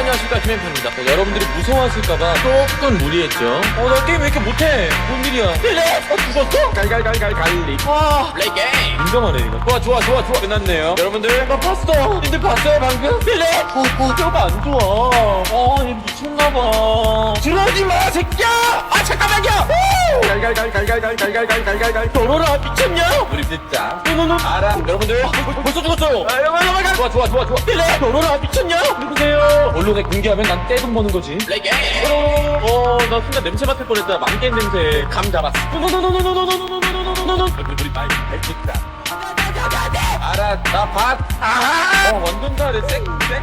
안녕하십니까 김현표입니다. 네, 여러분들이 무서워하실까봐 조금 무리했죠. 어나 게임 왜 이렇게 못해? 뭔 일이야? 필래 어 죽었어? 갈갈갈갈 갈리. 와 플레이 게임. 민감하네 이거. 좋아 좋아 좋아 좋아. 끝났네요. 여러분들. 나 봤어. 님들 봤어요 방금? 필래 어, 어 뼈가 안 좋아. 어얘 미쳤나봐. 지랄하지 마 새끼야! 아 잠깐만요! 갈갈갈갈갈갈갈갈갈갈갈. dor어라 미쳤냐? 우리 진짜. 노노노 알아. 여러분들. 아, 벌- 벌써 죽었어요. 아 여러분 좋아 좋아 좋아 좋아. 필래 dor어라 미쳤냐? 누구세요 언론에 공개하면 난 떼돈 버는 거지. 레게. 어, 나 순간 냄새 맡을 뻔했다. 만개 냄새 감 잡았어. 우리 빨리 발짓다. 알아, 나 봤. 아, 어, 완전 잘해. 섹, 섹,